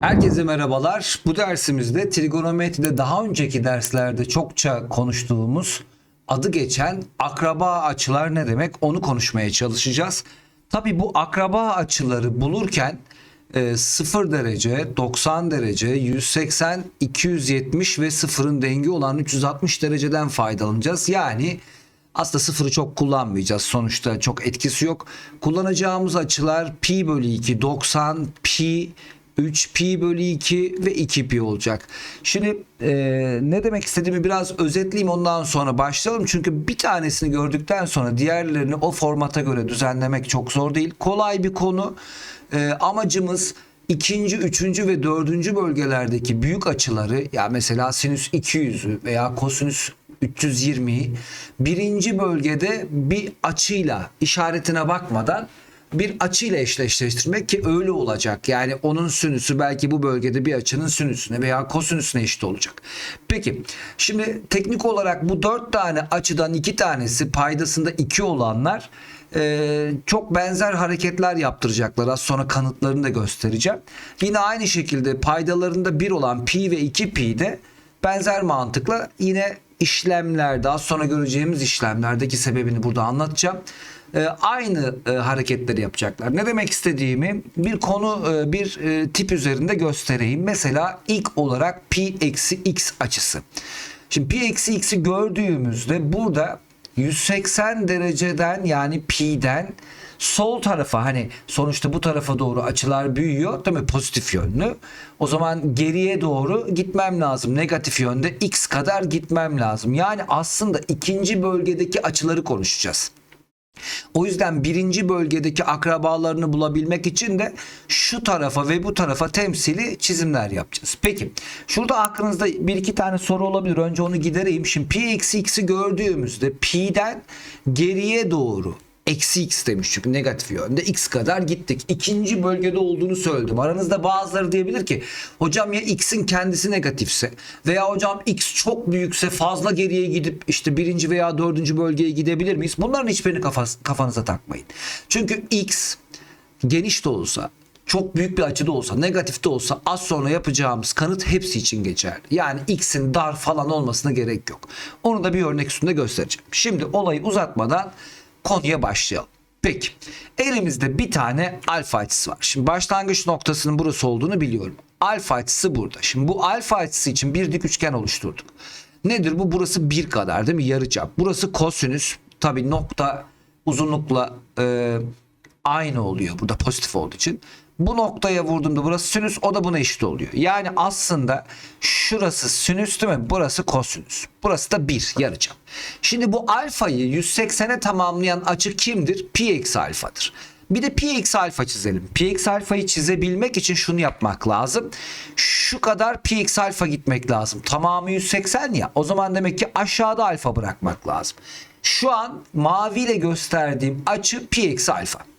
Herkese merhabalar. Bu dersimizde trigonometride daha önceki derslerde çokça konuştuğumuz adı geçen akraba açılar ne demek onu konuşmaya çalışacağız. Tabi bu akraba açıları bulurken e, 0 derece, 90 derece, 180, 270 ve sıfırın dengi olan 360 dereceden faydalanacağız. Yani aslında sıfırı çok kullanmayacağız. Sonuçta çok etkisi yok. Kullanacağımız açılar pi bölü 2, 90, pi, 3 pi bölü 2 ve 2 pi olacak. Şimdi e, ne demek istediğimi biraz özetleyeyim ondan sonra başlayalım. Çünkü bir tanesini gördükten sonra diğerlerini o formata göre düzenlemek çok zor değil. Kolay bir konu. E, amacımız ikinci, üçüncü ve dördüncü bölgelerdeki büyük açıları ya mesela sinüs 200'ü veya kosinüs 320'yi birinci bölgede bir açıyla işaretine bakmadan bir açıyla eşleştirmek ki öyle olacak. Yani onun sinüsü belki bu bölgede bir açının sinüsüne veya kosinüsüne eşit olacak. Peki şimdi teknik olarak bu dört tane açıdan iki tanesi paydasında iki olanlar e, çok benzer hareketler yaptıracaklar. Az sonra kanıtlarını da göstereceğim. Yine aynı şekilde paydalarında bir olan pi ve 2 pi de benzer mantıkla yine işlemlerde az sonra göreceğimiz işlemlerdeki sebebini burada anlatacağım. Ee, aynı e, hareketleri yapacaklar. Ne demek istediğimi bir konu e, bir e, tip üzerinde göstereyim. Mesela ilk olarak pi eksi x açısı. Şimdi pi eksi x'i gördüğümüzde burada 180 dereceden yani pi'den sol tarafa hani sonuçta bu tarafa doğru açılar büyüyor değil mi pozitif yönlü. O zaman geriye doğru gitmem lazım. Negatif yönde x kadar gitmem lazım. Yani aslında ikinci bölgedeki açıları konuşacağız. O yüzden birinci bölgedeki akrabalarını bulabilmek için de şu tarafa ve bu tarafa temsili çizimler yapacağız. Peki şurada aklınızda bir iki tane soru olabilir. Önce onu gidereyim. Şimdi pi eksi x'i gördüğümüzde pi'den geriye doğru eksi x demiş çünkü negatif yönde x kadar gittik. İkinci bölgede olduğunu söyledim. Aranızda bazıları diyebilir ki hocam ya x'in kendisi negatifse veya hocam x çok büyükse fazla geriye gidip işte birinci veya dördüncü bölgeye gidebilir miyiz? Bunların hiçbirini kafas- kafanıza takmayın. Çünkü x geniş de olsa çok büyük bir açıda olsa, negatif de olsa az sonra yapacağımız kanıt hepsi için geçerli. Yani x'in dar falan olmasına gerek yok. Onu da bir örnek üstünde göstereceğim. Şimdi olayı uzatmadan konuya başlayalım. Peki elimizde bir tane alfa açısı var. Şimdi başlangıç noktasının burası olduğunu biliyorum. Alfa açısı burada. Şimdi bu alfa açısı için bir dik üçgen oluşturduk. Nedir bu? Burası bir kadar değil mi? Yarıçap. Burası kosinüs. Tabii nokta uzunlukla e, aynı oluyor burada pozitif olduğu için. Bu noktaya vurduğumda burası sinüs o da buna eşit oluyor. Yani aslında şurası sinüs değil mi? Burası kosinüs. Burası da 1 yarıçap. Şimdi bu alfayı 180'e tamamlayan açı kimdir? Pi eksi alfadır. Bir de pi eksi alfa çizelim. Pi eksi alfayı çizebilmek için şunu yapmak lazım. Şu kadar pi eksi alfa gitmek lazım. Tamamı 180 ya. O zaman demek ki aşağıda alfa bırakmak lazım. Şu an maviyle gösterdiğim açı pi eksi alfa.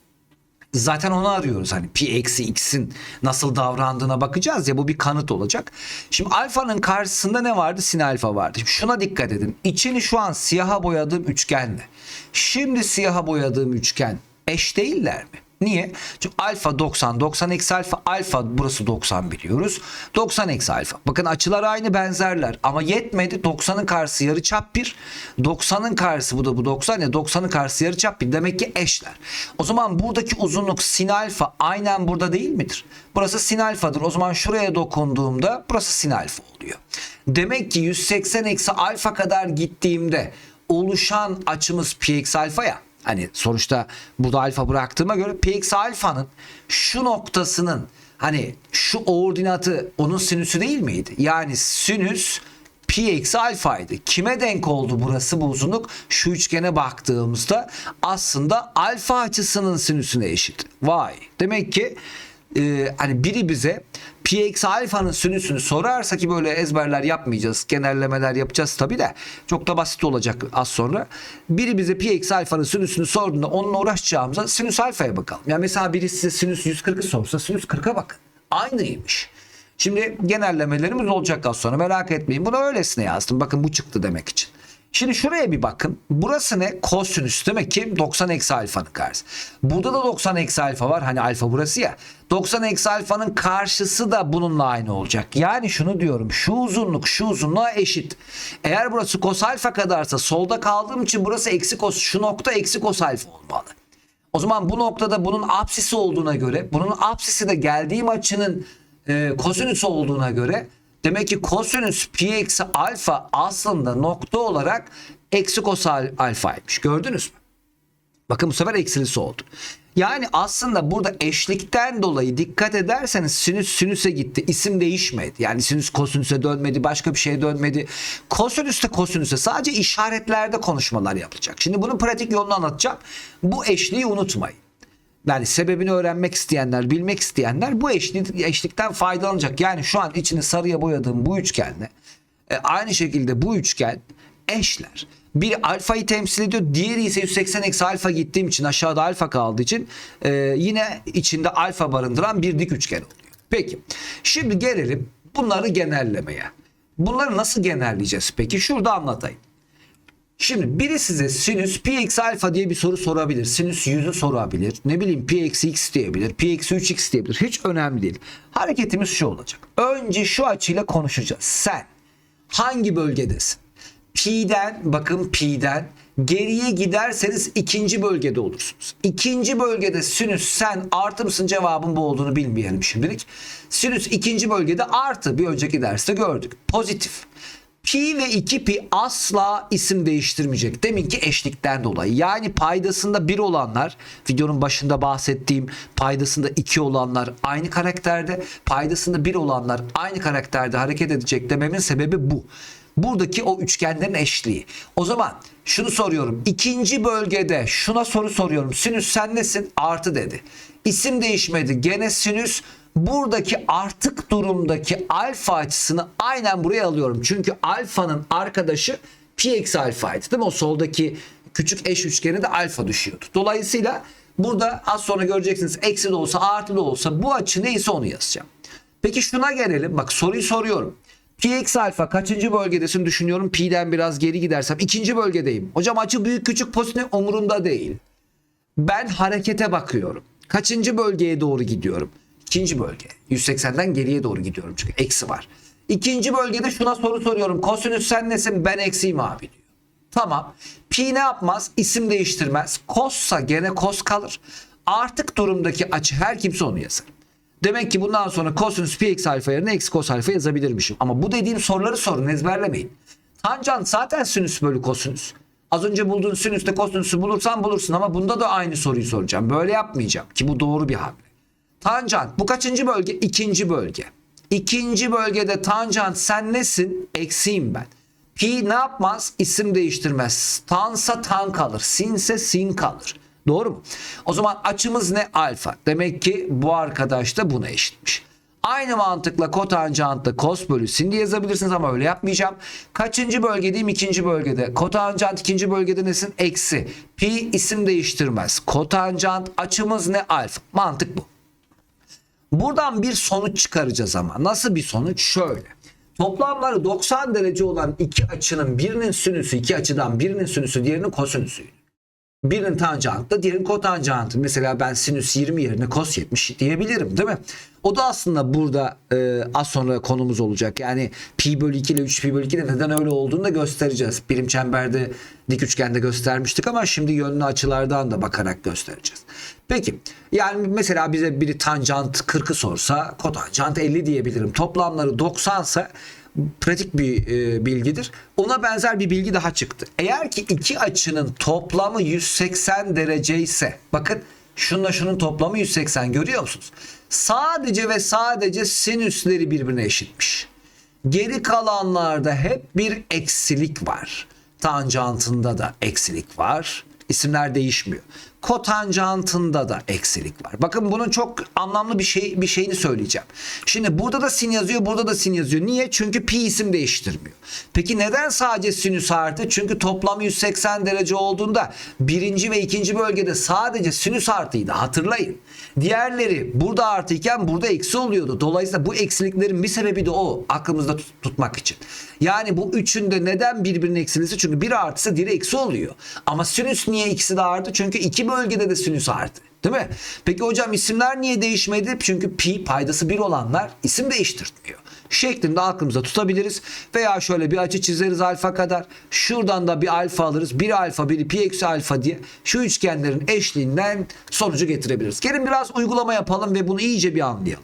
Zaten onu arıyoruz hani pi eksi x'in nasıl davrandığına bakacağız ya bu bir kanıt olacak. Şimdi alfanın karşısında ne vardı? Sin alfa vardı. Şimdi şuna dikkat edin. İçini şu an siyaha boyadığım üçgenle. Şimdi siyaha boyadığım üçgen eş değiller mi? Niye? Çünkü alfa 90, 90 eksi alfa, alfa burası 90 biliyoruz. 90 eksi alfa. Bakın açılar aynı benzerler ama yetmedi. 90'ın karşısı yarıçap 1. 90'ın karşısı bu da bu 90 ya 90'ın karşısı yarıçap 1. Demek ki eşler. O zaman buradaki uzunluk sin alfa aynen burada değil midir? Burası sin alfadır. O zaman şuraya dokunduğumda burası sin alfa oluyor. Demek ki 180 eksi alfa kadar gittiğimde oluşan açımız pi eksi alfa ya. Hani sonuçta burada alfa bıraktığıma göre px alfanın şu noktasının hani şu ordinatı onun sinüsü değil miydi? Yani sinüs pi eksi alfaydı. Kime denk oldu burası bu uzunluk? Şu üçgene baktığımızda aslında alfa açısının sinüsüne eşit. Vay. Demek ki e, hani biri bize eksi alfanın sinüsünü sorarsa ki böyle ezberler yapmayacağız. Genellemeler yapacağız tabi de. Çok da basit olacak az sonra. Biri bize eksi alfanın sinüsünü sorduğunda onunla uğraşacağımıza sinüs alfaya bakalım. Yani mesela biri size sinüs 140'ı sorsa sinüs 40'a bakın. Aynıymış. Şimdi genellemelerimiz olacak az sonra merak etmeyin. Bunu öylesine yazdım. Bakın bu çıktı demek için. Şimdi şuraya bir bakın. Burası ne? Kosinüs demek ki 90 eksi alfanın karşısı. Burada da 90 eksi alfa var. Hani alfa burası ya. 90 eksi alfanın karşısı da bununla aynı olacak. Yani şunu diyorum. Şu uzunluk şu uzunluğa eşit. Eğer burası kos alfa kadarsa solda kaldığım için burası eksi kos. Şu nokta eksi kos alfa olmalı. O zaman bu noktada bunun apsisi olduğuna göre, bunun apsisi de geldiğim açının e, kosinüsü olduğuna göre demek ki kosinüs pi eksi alfa aslında nokta olarak eksi kos al- alfaymış. Gördünüz mü? Bakın bu sefer eksilisi oldu. Yani aslında burada eşlikten dolayı dikkat ederseniz sinüs sinüse gitti. İsim değişmedi. Yani sinüs kosinüse dönmedi. Başka bir şeye dönmedi. Kosinüs de kosinüse sadece işaretlerde konuşmalar yapılacak. Şimdi bunun pratik yolunu anlatacağım. Bu eşliği unutmayın. Yani sebebini öğrenmek isteyenler, bilmek isteyenler bu eşlik, eşlikten faydalanacak. Yani şu an içini sarıya boyadığım bu üçgenle e, aynı şekilde bu üçgen eşler. Biri alfayı temsil ediyor. Diğeri ise 180 eksi alfa gittiğim için aşağıda alfa kaldığı için e, yine içinde alfa barındıran bir dik üçgen oluyor. Peki şimdi gelelim bunları genellemeye. Bunları nasıl genelleyeceğiz peki? Şurada anlatayım. Şimdi biri size sinüs pi eksi alfa diye bir soru sorabilir. Sinüs yüzü sorabilir. Ne bileyim pi eksi x diyebilir. Pi eksi 3x diyebilir. Hiç önemli değil. Hareketimiz şu olacak. Önce şu açıyla konuşacağız. Sen hangi bölgedesin? Pi'den bakın pi'den geriye giderseniz ikinci bölgede olursunuz. İkinci bölgede sinüs sen artı mısın cevabın bu olduğunu bilmeyelim şimdilik. Sinüs ikinci bölgede artı bir önceki derste gördük. Pozitif. Pi ve 2 pi asla isim değiştirmeyecek. Deminki eşlikten dolayı. Yani paydasında 1 olanlar, videonun başında bahsettiğim paydasında 2 olanlar aynı karakterde, paydasında 1 olanlar aynı karakterde hareket edecek dememin sebebi bu. Buradaki o üçgenlerin eşliği. O zaman şunu soruyorum. İkinci bölgede şuna soru soruyorum. Sinüs sen nesin? Artı dedi. İsim değişmedi. Gene sinüs buradaki artık durumdaki alfa açısını aynen buraya alıyorum. Çünkü alfanın arkadaşı pi eksi alfaydı değil mi? O soldaki küçük eş üçgeni de alfa düşüyordu. Dolayısıyla burada az sonra göreceksiniz eksi de olsa artı da olsa bu açı neyse onu yazacağım. Peki şuna gelelim. Bak soruyu soruyorum. Pi eksi alfa kaçıncı bölgedesin düşünüyorum. Pi'den biraz geri gidersem ikinci bölgedeyim. Hocam açı büyük küçük pozitif umurumda değil. Ben harekete bakıyorum. Kaçıncı bölgeye doğru gidiyorum? İkinci bölge. 180'den geriye doğru gidiyorum çünkü eksi var. İkinci bölgede şuna soru soruyorum. Kosinüs sen nesin? Ben eksiyim abi diyor. Tamam. Pi ne yapmaz? İsim değiştirmez. Kossa gene kos kalır. Artık durumdaki açı her kimse onu yazar. Demek ki bundan sonra kosinüs pi eksi alfa yerine eksi kos alfa yazabilirmişim. Ama bu dediğim soruları sorun ezberlemeyin. Tanjant zaten sinüs bölü kosinüs. Az önce bulduğun sinüste kosinüsü bulursan bulursun ama bunda da aynı soruyu soracağım. Böyle yapmayacağım ki bu doğru bir hamle. Tanjant bu kaçıncı bölge? İkinci bölge. İkinci bölgede tanjant sen nesin? Eksiyim ben. Pi ne yapmaz? İsim değiştirmez. Tansa tan kalır. Sinse sin kalır. Doğru mu? O zaman açımız ne? Alfa. Demek ki bu arkadaş da buna eşitmiş. Aynı mantıkla kotanjantı cos bölü sin diye yazabilirsiniz ama öyle yapmayacağım. Kaçıncı bölgedeyim? İkinci bölgede. Kotanjant ikinci bölgede nesin? Eksi. Pi isim değiştirmez. Kotanjant açımız ne? Alfa. Mantık bu. Buradan bir sonuç çıkaracağız ama. Nasıl bir sonuç? Şöyle. Toplamları 90 derece olan iki açının birinin sinüsü, iki açıdan birinin sinüsü, diğerinin kosinüsüydü. Birinin tanjantı, diğerinin kotanjantı. Mesela ben sinüs 20 yerine kos 70 diyebilirim değil mi? O da aslında burada e, az sonra konumuz olacak. Yani pi bölü 2 ile 3 pi bölü 2 de neden öyle olduğunu da göstereceğiz. Birim çemberde dik üçgende göstermiştik ama şimdi yönlü açılardan da bakarak göstereceğiz. Peki yani mesela bize biri tanjant 40'ı sorsa kotanjant 50 diyebilirim. Toplamları 90 ise pratik bir e, bilgidir. Ona benzer bir bilgi daha çıktı. Eğer ki iki açının toplamı 180 derece ise bakın şununla şunun toplamı 180 görüyor musunuz? Sadece ve sadece sinüsleri birbirine eşitmiş. Geri kalanlarda hep bir eksilik var. Tanjantında da eksilik var. İsimler değişmiyor. Kotanjantında da eksilik var. Bakın bunun çok anlamlı bir şey bir şeyini söyleyeceğim. Şimdi burada da sin yazıyor, burada da sin yazıyor. Niye? Çünkü pi isim değiştirmiyor. Peki neden sadece sinüs artı? Çünkü toplam 180 derece olduğunda birinci ve ikinci bölgede sadece sinüs artıydı. Hatırlayın. Diğerleri burada artıyken burada eksi oluyordu. Dolayısıyla bu eksiliklerin bir sebebi de o. Aklımızda tut- tutmak için. Yani bu üçünde neden birbirinin eksilisi? Çünkü bir artısı diğeri eksi oluyor. Ama sinüs niye ikisi de artı? Çünkü iki bölgede de sinüs artı. Değil mi? Peki hocam isimler niye değişmedi? Çünkü pi paydası bir olanlar isim değiştirmiyor. Şeklinde aklımıza tutabiliriz. Veya şöyle bir açı çizeriz alfa kadar. Şuradan da bir alfa alırız. Biri alfa biri pi eksi alfa diye. Şu üçgenlerin eşliğinden sonucu getirebiliriz. Gelin biraz uygulama yapalım ve bunu iyice bir anlayalım.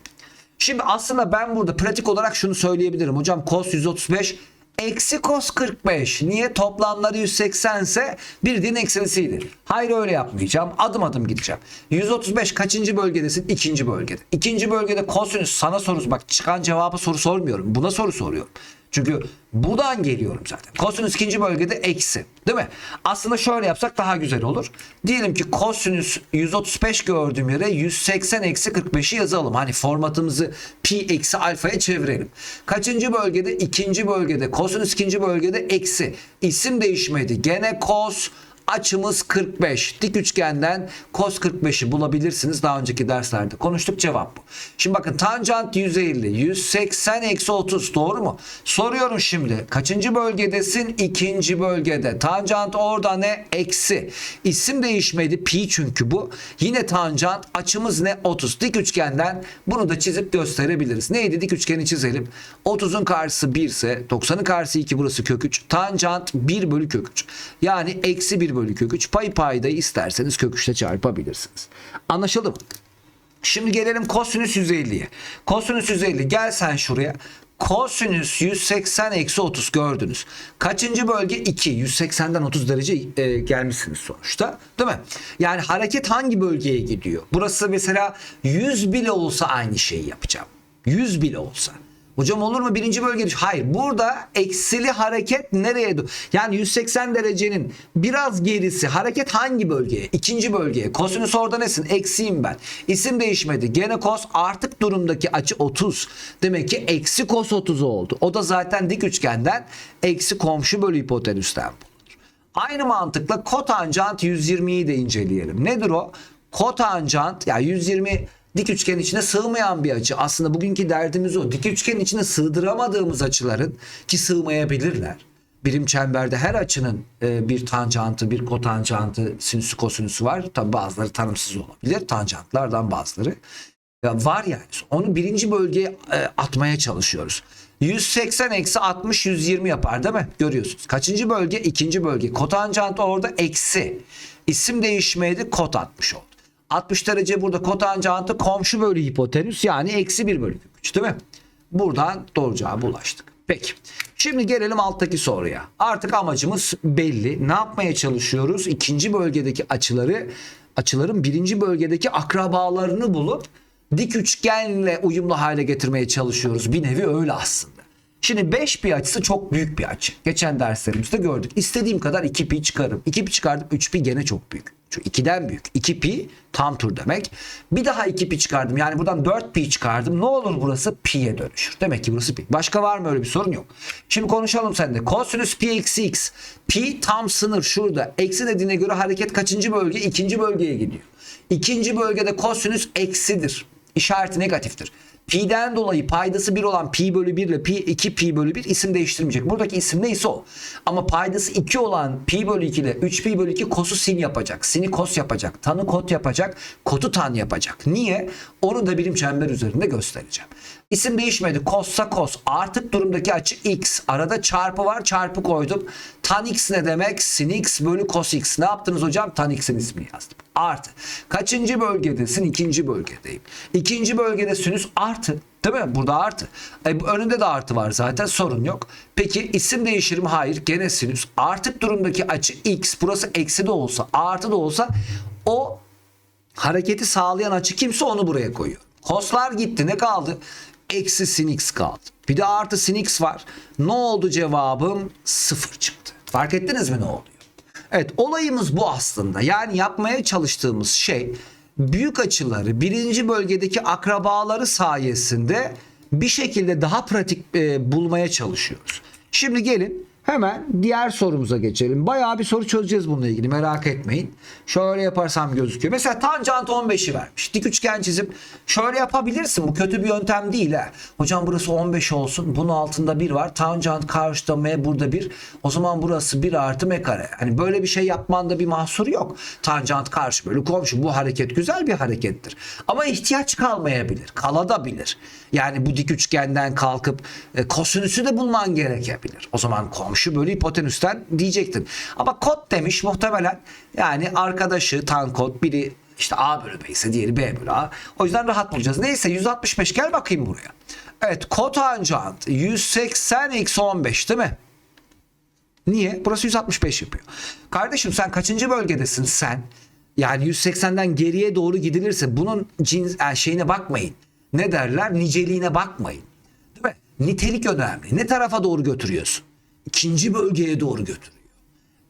Şimdi aslında ben burada pratik olarak şunu söyleyebilirim. Hocam cos 135 eksi cos 45. Niye? Toplamları 180 ise bir din eksilisidir. Hayır öyle yapmayacağım. Adım adım gideceğim. 135 kaçıncı bölgedesin? İkinci bölgede. İkinci bölgede kosinüs sana sorusu bak çıkan cevabı soru sormuyorum. Buna soru soruyorum. Çünkü buradan geliyorum zaten. Kosinüs ikinci bölgede eksi. Değil mi? Aslında şöyle yapsak daha güzel olur. Diyelim ki kosinüs 135 gördüğüm yere 180 eksi 45'i yazalım. Hani formatımızı pi eksi alfaya çevirelim. Kaçıncı bölgede? İkinci bölgede. Kosinüs ikinci bölgede eksi. İsim değişmedi. Gene kos Açımız 45. Dik üçgenden cos 45'i bulabilirsiniz. Daha önceki derslerde konuştuk. Cevap bu. Şimdi bakın tanjant 150. 180 eksi 30. Doğru mu? Soruyorum şimdi. Kaçıncı bölgedesin? İkinci bölgede. Tanjant orada ne? Eksi. İsim değişmedi. Pi çünkü bu. Yine tanjant. Açımız ne? 30. Dik üçgenden bunu da çizip gösterebiliriz. Neydi? Dik üçgeni çizelim. 30'un karşısı 1 ise 90'ın karşısı 2 burası kök 3. Tanjant 1 bölü kök 3. Yani eksi 1 bölü kök 3. Pay paydayı isterseniz kök 3'te çarpabilirsiniz. Anlaşıldı mı? Şimdi gelelim kosinüs 150'ye. Kosinüs 150 gel sen şuraya. Kosinüs 180 eksi 30 gördünüz. Kaçıncı bölge? 2. 180'den 30 derece e, gelmişsiniz sonuçta. Değil mi? Yani hareket hangi bölgeye gidiyor? Burası mesela 100 bile olsa aynı şeyi yapacağım. 100 bile olsa. Hocam olur mu birinci bölge düş- Hayır burada eksili hareket nereye? Yani 180 derecenin biraz gerisi hareket hangi bölgeye? İkinci bölgeye. Kosinüs orada nesin? Eksiyim ben. İsim değişmedi. Gene kos artık durumdaki açı 30. Demek ki eksi kos 30 oldu. O da zaten dik üçgenden eksi komşu bölü hipotenüsten bulunur. Aynı mantıkla kotanjant 120'yi de inceleyelim. Nedir o? Kotanjant ya 120 dik üçgen içine sığmayan bir açı. Aslında bugünkü derdimiz o. Dik üçgenin içine sığdıramadığımız açıların ki sığmayabilirler. Birim çemberde her açının e, bir tanjantı, bir kotanjantı, sinüsü, kosinüsü var. Tabi bazıları tanımsız olabilir. Tanjantlardan bazıları. Ya var yani. Onu birinci bölgeye e, atmaya çalışıyoruz. 180 eksi 60 120 yapar değil mi? Görüyorsunuz. Kaçıncı bölge? İkinci bölge. Kotanjant orada eksi. İsim değişmeydi kot 60 oldu. 60 derece burada kotanjantı komşu bölü hipotenüs yani eksi 1 bölü kök üç, değil mi? Buradan doğru cevaba ulaştık. Peki. Şimdi gelelim alttaki soruya. Artık amacımız belli. Ne yapmaya çalışıyoruz? İkinci bölgedeki açıları, açıların birinci bölgedeki akrabalarını bulup dik üçgenle uyumlu hale getirmeye çalışıyoruz. Bir nevi öyle aslında. Şimdi 5 pi açısı çok büyük bir açı. Geçen derslerimizde gördük. İstediğim kadar 2 pi çıkarım. 2 pi çıkardım 3 pi gene çok büyük. Çünkü 2'den büyük. 2 pi tam tur demek. Bir daha 2 pi çıkardım. Yani buradan 4 pi çıkardım. Ne olur burası pi'ye dönüşür. Demek ki burası pi. Başka var mı öyle bir sorun yok. Şimdi konuşalım seninle. Kosinüs pi eksi x. Pi tam sınır şurada. Eksi dediğine göre hareket kaçıncı bölge? İkinci bölgeye gidiyor. İkinci bölgede kosinüs eksidir. İşareti negatiftir. Pi'den dolayı paydası 1 olan pi bölü 1 ile pi 2 pi bölü 1 isim değiştirmeyecek. Buradaki isim neyse o. Ama paydası 2 olan pi bölü 2 ile 3 pi bölü 2 kosu sin yapacak. Sini kos yapacak. Tanı kot yapacak. Kotu tan yapacak. Niye? Onu da birim çember üzerinde göstereceğim. İsim değişmedi. Kossa kos. Artık durumdaki açı x. Arada çarpı var. Çarpı koydum. Tan x ne demek? Sin x bölü cos x. Ne yaptınız hocam? Tan x'in ismini yazdım. Artı. Kaçıncı bölgedesin? İkinci bölgedeyim. İkinci bölgede sinüs artı. Değil mi? Burada artı. E, önünde de artı var zaten sorun yok. Peki isim değişir mi? Hayır. Gene sinüs. Artık durumdaki açı x. Burası eksi de olsa artı da olsa o hareketi sağlayan açı kimse onu buraya koyuyor. Koslar gitti. Ne kaldı? Eksi sin x kaldı. Bir de artı sin x var. Ne oldu cevabım? Sıfır çıktı. Fark ettiniz mi ne oluyor? Evet olayımız bu aslında. Yani yapmaya çalıştığımız şey büyük açıları birinci bölgedeki akrabaları sayesinde bir şekilde daha pratik e, bulmaya çalışıyoruz. Şimdi gelin hemen diğer sorumuza geçelim. Bayağı bir soru çözeceğiz bununla ilgili merak etmeyin. Şöyle yaparsam gözüküyor. Mesela tanjant 15'i vermiş. Dik üçgen çizip şöyle yapabilirsin. Bu kötü bir yöntem değil ha. Hocam burası 15 olsun. Bunun altında 1 var. Tanjant karşıda m burada 1. O zaman burası 1 artı m kare. Hani böyle bir şey yapmanda bir mahsur yok. Tanjant karşı böyle komşu. Bu hareket güzel bir harekettir. Ama ihtiyaç kalmayabilir. Kalabilir. Yani bu dik üçgenden kalkıp e, kosinüsü de bulman gerekebilir. O zaman komşu bölü hipotenüsten diyecektin. Ama kod demiş muhtemelen yani arkadaşı tan kod biri işte A bölü B ise diğeri B bölü A. O yüzden rahat bulacağız. Neyse 165 gel bakayım buraya. Evet kotanjant 180 eksi 15 değil mi? Niye? Burası 165 yapıyor. Kardeşim sen kaçıncı bölgedesin sen? Yani 180'den geriye doğru gidilirse bunun cins yani şeyine bakmayın. Ne derler? Niceliğine bakmayın. Değil mi? Nitelik önemli. Ne tarafa doğru götürüyorsun? İkinci bölgeye doğru götürüyor.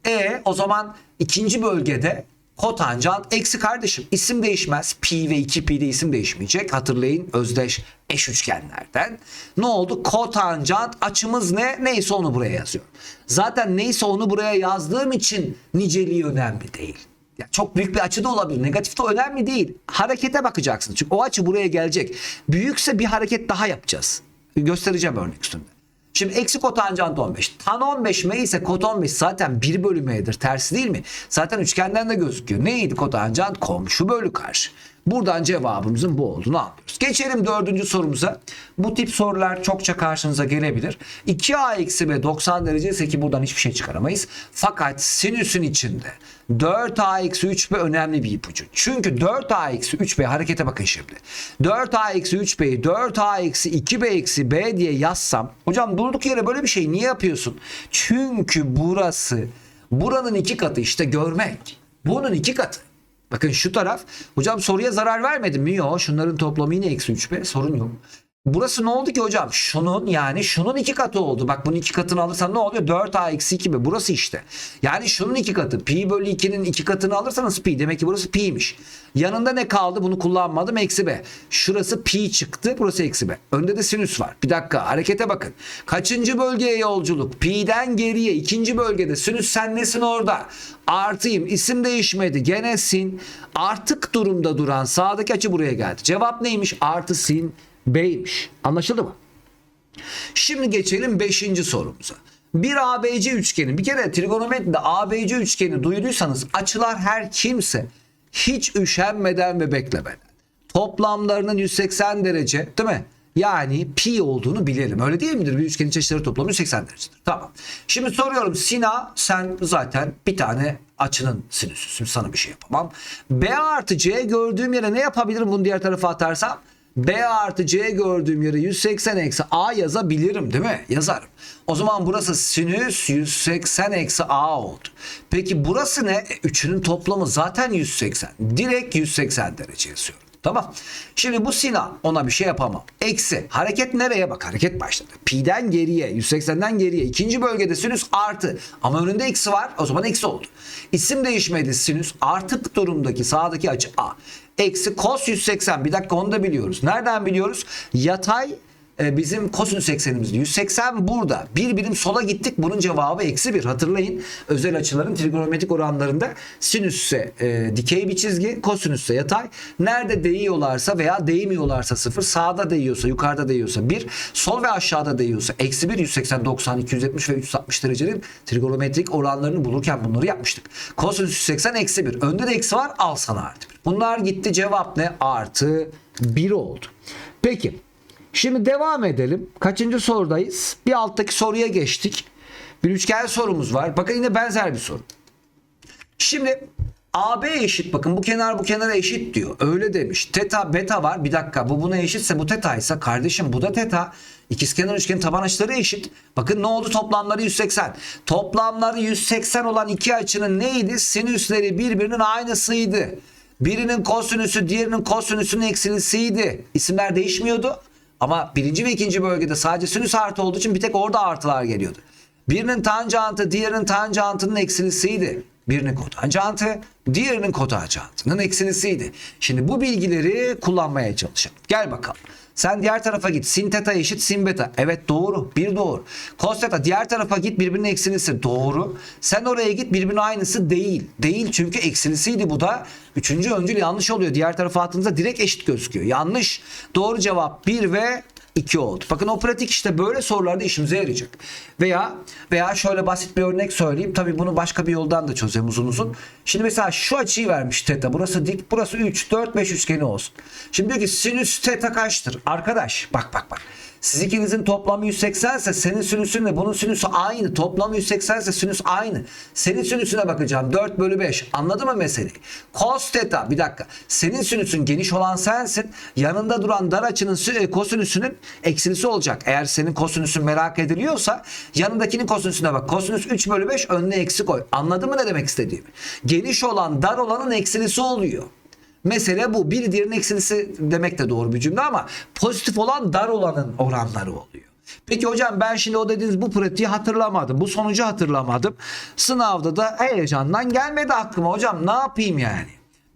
E o zaman ikinci bölgede kotanjant eksi kardeşim isim değişmez. Pi ve 2pi de isim değişmeyecek. Hatırlayın özdeş eş üçgenlerden. Ne oldu? Kotanjant açımız ne? Neyse onu buraya yazıyorum. Zaten neyse onu buraya yazdığım için niceliği önemli değil. Ya çok büyük bir açı da olabilir. Negatif de önemli değil. Harekete bakacaksın. Çünkü o açı buraya gelecek. Büyükse bir hareket daha yapacağız. Göstereceğim örnek üstünde. Şimdi eksi kotanjant 15. Tan 15 m ise kot 15 zaten 1 bölü m'dir. Tersi değil mi? Zaten üçgenden de gözüküyor. Neydi kotanjant? Komşu bölü karşı. Buradan cevabımızın bu olduğunu anlıyoruz. Geçelim dördüncü sorumuza. Bu tip sorular çokça karşınıza gelebilir. 2a eksi b 90 derece ise ki buradan hiçbir şey çıkaramayız. Fakat sinüsün içinde 4a eksi 3b önemli bir ipucu. Çünkü 4a eksi 3b harekete bakın şimdi. 4a eksi 3b'yi 4a eksi 2b eksi b diye yazsam. Hocam durduk yere böyle bir şey niye yapıyorsun? Çünkü burası buranın iki katı işte görmek. Bunun iki katı. Bakın şu taraf. Hocam soruya zarar vermedim mi? Yok. Şunların toplamı yine eksi 3b. Sorun yok. Burası ne oldu ki hocam? Şunun yani şunun iki katı oldu. Bak bunun iki katını alırsan ne oluyor? 4a eksi 2b. Burası işte. Yani şunun iki katı. Pi bölü 2'nin iki katını alırsanız pi. Demek ki burası pi'ymiş. Yanında ne kaldı? Bunu kullanmadım. Eksi b. Şurası pi çıktı. Burası eksi b. Önde de sinüs var. Bir dakika harekete bakın. Kaçıncı bölgeye yolculuk? Pi'den geriye ikinci bölgede. Sinüs sen nesin orada? Artıyım. İsim değişmedi. Gene sin. Artık durumda duran sağdaki açı buraya geldi. Cevap neymiş? Artı sin B'ymiş. Anlaşıldı mı? Şimdi geçelim 5. sorumuza. Bir ABC üçgeni. Bir kere trigonometride ABC üçgeni duyduysanız açılar her kimse hiç üşenmeden ve beklemeden toplamlarının 180 derece değil mi? Yani pi olduğunu bilelim. Öyle değil midir? Bir üçgenin çeşitleri toplamı 180 derecedir. Tamam. Şimdi soruyorum Sina sen zaten bir tane açının sinüsüsün. Sana bir şey yapamam. B artı C gördüğüm yere ne yapabilirim bunu diğer tarafa atarsam? B artı C gördüğüm yere 180 eksi A yazabilirim değil mi? Yazarım. O zaman burası sinüs 180 eksi A oldu. Peki burası ne? E, üçünün toplamı zaten 180. Direkt 180 derece yazıyorum. Tamam. Şimdi bu Sinan ona bir şey yapamam. Eksi. Hareket nereye? Bak hareket başladı. Pi'den geriye 180'den geriye. ikinci bölgede sinüs artı. Ama önünde eksi var. O zaman eksi oldu. İsim değişmedi sinüs. Artık durumdaki sağdaki açı A. Eksi cos 180. Bir dakika onu da biliyoruz. Nereden biliyoruz? Yatay e, bizim kosinüs eksenimizde 180 burada. Bir birim sola gittik. Bunun cevabı eksi bir. Hatırlayın özel açıların trigonometrik oranlarında sinüsse e, dikey bir çizgi, kosinüsse yatay. Nerede değiyorlarsa veya değmiyorlarsa sıfır, sağda değiyorsa, yukarıda değiyorsa bir, sol ve aşağıda değiyorsa eksi bir, 180, 90, 270 ve 360 derecenin trigonometrik oranlarını bulurken bunları yapmıştık. Kosinüs 180 eksi bir. Önde de eksi var al sana artı bir. Bunlar gitti cevap ne? Artı 1 oldu. Peki Şimdi devam edelim. Kaçıncı sorudayız? Bir alttaki soruya geçtik. Bir üçgen sorumuz var. Bakın yine benzer bir soru. Şimdi AB eşit bakın bu kenar bu kenara eşit diyor. Öyle demiş. Teta beta var. Bir dakika bu buna eşitse bu teta ise kardeşim bu da teta. İkizkenar üçgenin taban açıları eşit. Bakın ne oldu toplamları 180. Toplamları 180 olan iki açının neydi? Sinüsleri birbirinin aynısıydı. Birinin kosinüsü diğerinin kosinüsünün eksilisiydi. İsimler değişmiyordu. Ama birinci ve ikinci bölgede sadece sinüs artı olduğu için bir tek orada artılar geliyordu. Birinin tanjantı diğerinin tanjantının eksilisiydi. Birinin kotanjantı, diğerinin kotanjantının eksilisiydi. Şimdi bu bilgileri kullanmaya çalışalım. Gel bakalım. Sen diğer tarafa git. Sin teta eşit sin beta. Evet doğru. Bir doğru. Cos teta diğer tarafa git birbirinin eksilisi. Doğru. Sen oraya git birbirinin aynısı değil. Değil çünkü eksilisiydi bu da. Üçüncü öncül yanlış oluyor. Diğer tarafa attığınızda direkt eşit gözüküyor. Yanlış. Doğru cevap 1 ve 2 oldu. Bakın o pratik işte böyle sorularda işimize yarayacak. Veya veya şöyle basit bir örnek söyleyeyim. Tabii bunu başka bir yoldan da çözeyim uzun uzun. Şimdi mesela şu açıyı vermiş teta. Burası dik, burası 3, 4, 5 üçgeni olsun. Şimdi diyor ki sinüs teta kaçtır? Arkadaş bak bak bak. Siz ikinizin toplamı 180 ise senin sinüsünle bunun sinüsü aynı. Toplamı 180 ise sinüs aynı. Senin sinüsüne bakacağım 4 bölü 5. Anladın mı meseleyi? Cos theta bir dakika. Senin sinüsün geniş olan sensin. Yanında duran dar açının e, kosinüsünün eksilisi olacak. Eğer senin kosinüsün merak ediliyorsa yanındakinin kosinüsüne bak. Kosinüs 3 bölü 5 önüne eksi koy. Anladın mı ne demek istediğimi? Geniş olan dar olanın eksilisi oluyor. Mesele bu. Bir diğerinin eksilisi demek de doğru bir cümle ama pozitif olan dar olanın oranları oluyor. Peki hocam ben şimdi o dediğiniz bu pratiği hatırlamadım. Bu sonucu hatırlamadım. Sınavda da heyecandan gelmedi aklıma. Hocam ne yapayım yani?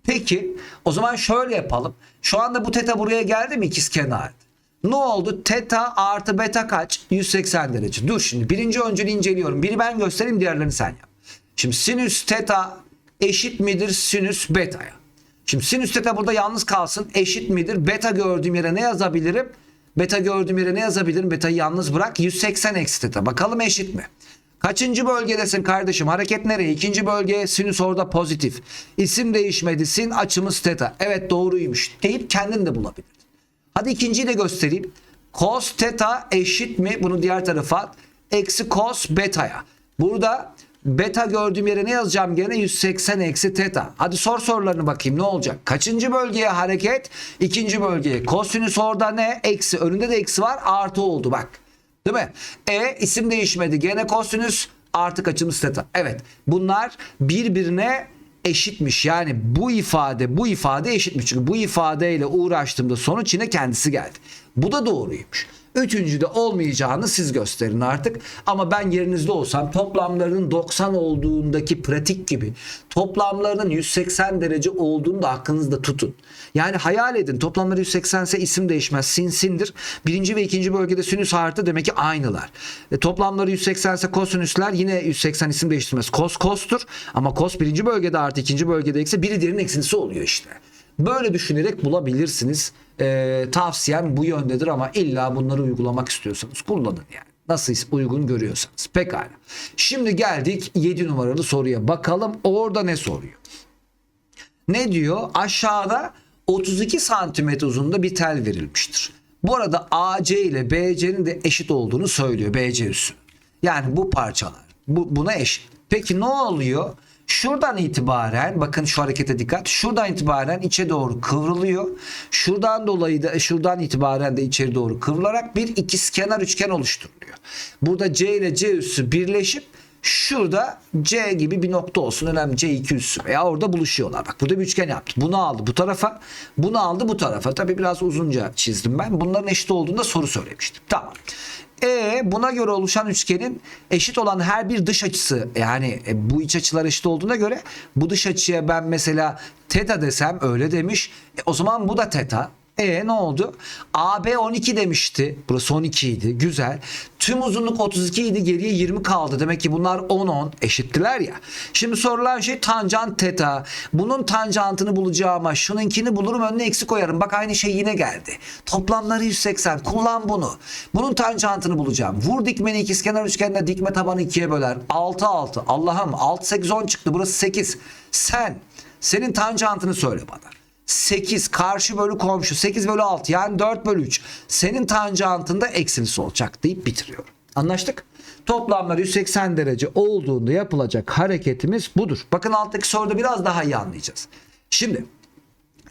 Peki o zaman şöyle yapalım. Şu anda bu teta buraya geldi mi ikizkenar? Ne oldu? Teta artı beta kaç? 180 derece. Dur şimdi birinci öncülü inceliyorum. Biri ben göstereyim diğerlerini sen yap. Şimdi sinüs teta eşit midir sinüs beta'ya? Şimdi sinüs teta burada yalnız kalsın. Eşit midir? Beta gördüğüm yere ne yazabilirim? Beta gördüğüm yere ne yazabilirim? Beta'yı yalnız bırak. 180 eksi teta. Bakalım eşit mi? Kaçıncı bölgedesin kardeşim? Hareket nereye? İkinci bölge sinüs orada pozitif. İsim değişmedi. Sin açımız teta. Evet doğruymuş deyip kendin de bulabilirdin. Hadi ikinciyi de göstereyim. Cos teta eşit mi? Bunu diğer tarafa. Eksi cos beta'ya. Burada beta gördüğüm yere ne yazacağım gene? 180 eksi teta. Hadi sor sorularını bakayım ne olacak? Kaçıncı bölgeye hareket? İkinci bölgeye. Kosinüs orada ne? Eksi. Önünde de eksi var. Artı oldu bak. Değil mi? E isim değişmedi. Gene kosinüs artık açımız teta. Evet. Bunlar birbirine eşitmiş. Yani bu ifade bu ifade eşitmiş. Çünkü bu ifadeyle uğraştığımda sonuç yine kendisi geldi. Bu da doğruymuş. Üçüncüde olmayacağını siz gösterin artık. Ama ben yerinizde olsam toplamlarının 90 olduğundaki pratik gibi toplamlarının 180 derece olduğunu da aklınızda tutun. Yani hayal edin toplamları 180 ise isim değişmez. Sin sindir. Birinci ve ikinci bölgede sinüs artı demek ki aynılar. E, toplamları 180 ise kosinüsler yine 180 isim değiştirmez. Kos kostur ama kos birinci bölgede artı ikinci bölgede eksi biri diğerinin eksilisi oluyor işte. Böyle düşünerek bulabilirsiniz. Ee, tavsiyem bu yöndedir ama illa bunları uygulamak istiyorsanız kullanın yani. Nasıl uygun görüyorsanız. Pekala. Şimdi geldik 7 numaralı soruya. Bakalım orada ne soruyor? Ne diyor? Aşağıda 32 santimetre uzunluğunda bir tel verilmiştir. Bu arada AC ile BC'nin de eşit olduğunu söylüyor BC üssü. Yani bu parçalar bu, buna eşit. Peki ne oluyor? Şuradan itibaren bakın şu harekete dikkat. Şuradan itibaren içe doğru kıvrılıyor. Şuradan dolayı da şuradan itibaren de içeri doğru kıvrılarak bir ikizkenar üçgen oluşturuluyor. Burada C ile C üssü birleşip şurada C gibi bir nokta olsun. Önemli C2 üssü veya orada buluşuyorlar. Bak burada bir üçgen yaptı. Bunu aldı bu tarafa. Bunu aldı bu tarafa. Tabii biraz uzunca çizdim ben. Bunların eşit olduğunda soru söylemiştim. Tamam. E buna göre oluşan üçgenin eşit olan her bir dış açısı yani e, bu iç açılar eşit olduğuna göre bu dış açıya ben mesela teta desem öyle demiş. E, o zaman bu da teta. E ne oldu? AB 12 demişti. Burası 12 idi. Güzel. Tüm uzunluk 32 idi. Geriye 20 kaldı. Demek ki bunlar 10 10 eşittiler ya. Şimdi sorulan şey tanjant teta. Bunun tanjantını bulacağıma şununkini bulurum önüne eksi koyarım. Bak aynı şey yine geldi. Toplamları 180. Kullan bunu. Bunun tanjantını bulacağım. Vur dikmeni ikizkenar üçgende dikme tabanı ikiye böler. 6 6. Allah'ım 6 8 10 çıktı. Burası 8. Sen senin tanjantını söyle bana. 8 karşı bölü komşu 8 bölü 6 yani 4 bölü 3 senin tanjantında eksilisi olacak deyip bitiriyorum. Anlaştık? Toplamlar 180 derece olduğunda yapılacak hareketimiz budur. Bakın alttaki soruda biraz daha iyi anlayacağız. Şimdi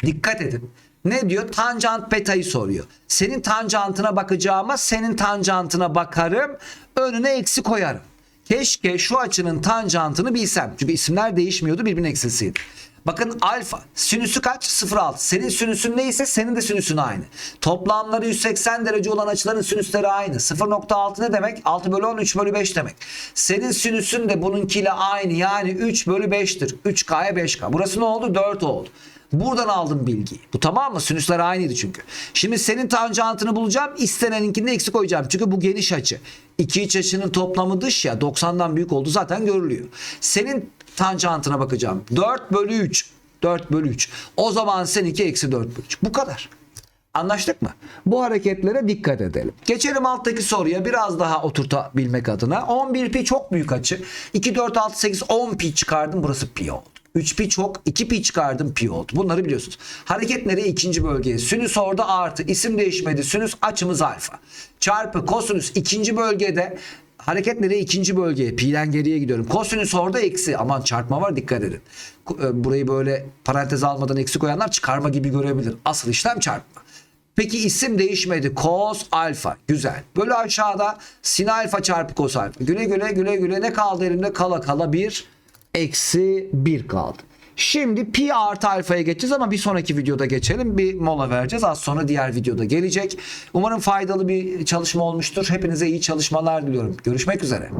dikkat edin. Ne diyor? Tanjant beta'yı soruyor. Senin tanjantına bakacağıma senin tanjantına bakarım. Önüne eksi koyarım. Keşke şu açının tanjantını bilsem. Çünkü isimler değişmiyordu birbirinin eksilisiydi. Bakın alfa sinüsü kaç? 0,6. Senin sinüsün neyse senin de sinüsün aynı. Toplamları 180 derece olan açıların sinüsleri aynı. 0,6 ne demek? 6 bölü 10 3 bölü 5 demek. Senin sinüsün de bununkiyle aynı yani 3 bölü 5'tir. 3K'ya 5K. Burası ne oldu? 4 oldu. Buradan aldım bilgiyi. Bu tamam mı? Sinüsler aynıydı çünkü. Şimdi senin tanjantını bulacağım. İsteneninkini eksi koyacağım. Çünkü bu geniş açı. İki iç açının toplamı dış ya. 90'dan büyük oldu zaten görülüyor. Senin tanjantına bakacağım. 4 bölü 3. 4 bölü 3. O zaman seninki eksi 4 bölü 3. Bu kadar. Anlaştık mı? Bu hareketlere dikkat edelim. Geçelim alttaki soruya biraz daha oturtabilmek adına. 11 pi çok büyük açı. 2, 4, 6, 8, 10 pi çıkardım. Burası pi oldu. 3 pi çok 2 pi çıkardım pi oldu. Bunları biliyorsunuz. Hareket nereye? ikinci bölgeye. Sinüs orada artı. isim değişmedi. Sinüs açımız alfa. Çarpı kosinüs ikinci bölgede Hareket nereye? ikinci bölgeye. Pi'den geriye gidiyorum. Kosinüs orada eksi. Aman çarpma var dikkat edin. e, Burayı böyle parantez almadan eksi koyanlar çıkarma gibi görebilir. Asıl işlem çarpma. Peki isim değişmedi. Cos alfa. Güzel. Böyle aşağıda sin alfa çarpı cos alfa. Güle güle güle güle ne kaldı elimde? Kala kala bir eksi bir kaldı. Şimdi pi artı alfaya geçeceğiz ama bir sonraki videoda geçelim. Bir mola vereceğiz. Az sonra diğer videoda gelecek. Umarım faydalı bir çalışma olmuştur. Hepinize iyi çalışmalar diliyorum. Görüşmek üzere.